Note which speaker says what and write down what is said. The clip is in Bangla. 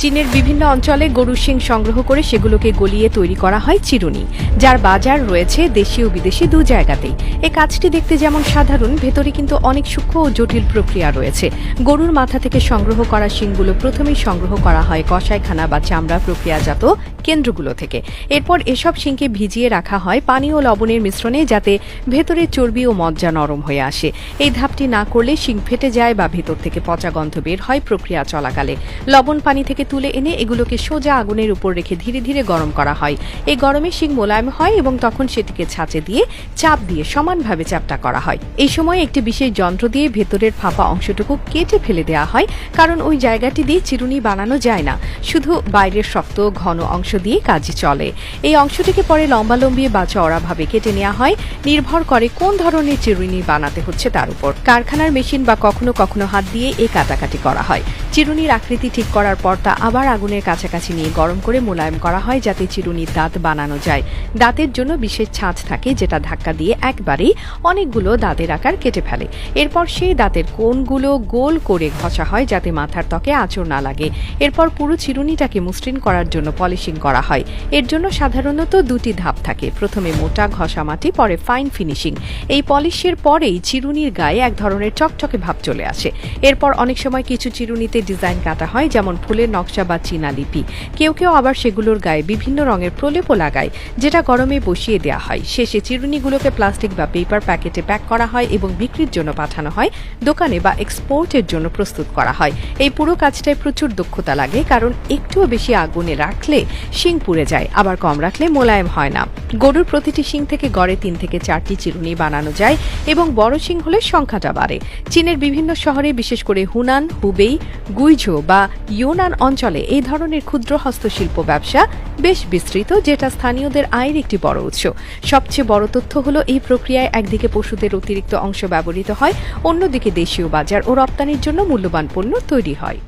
Speaker 1: চীনের বিভিন্ন অঞ্চলে গরুর শিং সংগ্রহ করে সেগুলোকে গলিয়ে তৈরি করা হয় চিরুনি, যার বাজার রয়েছে দেশি ও বিদেশি দু জায়গাতেই। এ কাজটি দেখতে যেমন সাধারণ, ভেতরে কিন্তু অনেক সূক্ষ্ম ও জটিল প্রক্রিয়া রয়েছে। গরুর মাথা থেকে সংগ্রহ করা শিংগুলো প্রথমেই সংগ্রহ করা হয় কষাইখানা বা চামড়া প্রক্রিয়াজাত কেন্দ্রগুলো থেকে। এরপর এসব শিংকে ভিজিয়ে রাখা হয় পানি ও লবণের মিশ্রণে যাতে ভেতরে চর্বি ও মজ্জা নরম হয়ে আসে। এই ধাপটি না করলে শিং ফেটে যায় বা ভেতর থেকে পচা গন্ধ বের হয় প্রক্রিয়া চলাকালে। লবণ পানি থেকে তুলে এনে এগুলোকে সোজা আগুনের উপর রেখে ধীরে ধীরে গরম করা হয়। এই গরমে শিং মোলায়েম হয় এবং তখন সেটিকে ছাঁচে দিয়ে চাপ দিয়ে সমানভাবে চাপটা করা হয়। এই সময় একটি বিশেষ যন্ত্র দিয়ে ভেতরের ফাঁপা অংশটুকু কেটে ফেলে দেওয়া হয়, কারণ ওই জায়গাটি দিয়ে চিরুনি বানানো যায় না। শুধু বাইরের শক্ত, ঘন অংশ দিয়ে কাজ চলে। এই অংশটিকে পরে লম্বালম্বি বা চওড়াভাবে কেটে নেওয়া হয়। নির্ভর করে কোন ধরনের চিরুনি বানাতে হচ্ছে তার উপর। কারখানার মেশিন বা কখনো কখনো হাত দিয়ে এই কাটাকাটি করা হয়। চিরুনির আকৃতি ঠিক করার পর তা আবার আগুনের কাছাকাছি নিয়ে গরম করে মোলায়েম করা হয় যাতে চিরুনির দাঁত বানানো যায়। দাঁতের জন্য বিশেষ ছাঁচ থাকে যেটা ধাক্কা দিয়ে একবারেই অনেকগুলো দাঁতের আকার কেটে ফেলে। এরপর সেই দাঁতের কোণগুলো গোল করে ঘষা হয় যাতে মাথার ত্বকে আঁচড় না লাগে। এরপর পুরো চিরুনিটাকে মসৃণ করার জন্য পলিশিং করা হয়। এর জন্য সাধারণত দুটি ধাপ থাকে। প্রথমে মোটা ঘষা মাটি, পরে ফাইন ফিনিশিং। এই পলিশের পরেই চিরুনির গায়ে এক ধরনের চকচকে ভাব চলে আসে। এরপর অনেক সময় কিছু চিরুনিতে ডিজাইন কাটা হয়, যেমন ফুলের নকশা বা চীনা লিপি। কেউ কেউ আবার সেগুলোর গায়ে বিভিন্ন রঙের প্রলেপও লাগায়, যেটা গরমে বসিয়ে দেওয়া হয়। শেষে চিরুনিগুলোকে প্লাস্টিক বা পেপার প্যাকেটে প্যাক করা হয় এবং বিক্রির জন্য পাঠানো হয়, দোকানে বা এক্সপোর্টের জন্য প্রস্তুত করা হয়। এই পুরো কাজটায় প্রচুর দক্ষতা লাগে, কারণ একটুও বেশি আগুনে রাখলে শিং পুড়ে যায়, আবার কম রাখলে মোলায়েম হয় না। গরুর প্রতিটি শিং থেকে গড়ে তিন থেকে চারটি চিরুনি বানানো যায় এবং বড় শিং হলে সংখ্যাটা বাড়ে। চীনের বিভিন্ন শহরে বিশেষ করে হুনান, হুবেই গুইঝো বা ইউনান অঞ্চলে এই ধরনের ক্ষুদ্র হস্তশিল্প ব্যবসা বেশ বিস্তৃত, যেটা স্থানীয়দের আয়ের একটি বড় উৎস। সবচেয়ে বড় তথ্য হল, এই প্রক্রিয়ায় একদিকে পশুদের অতিরিক্ত অংশ ব্যবহৃত হয়, অন্যদিকে দেশীয় বাজার ও রপ্তানির জন্য মূল্যবান পণ্য তৈরি হয়।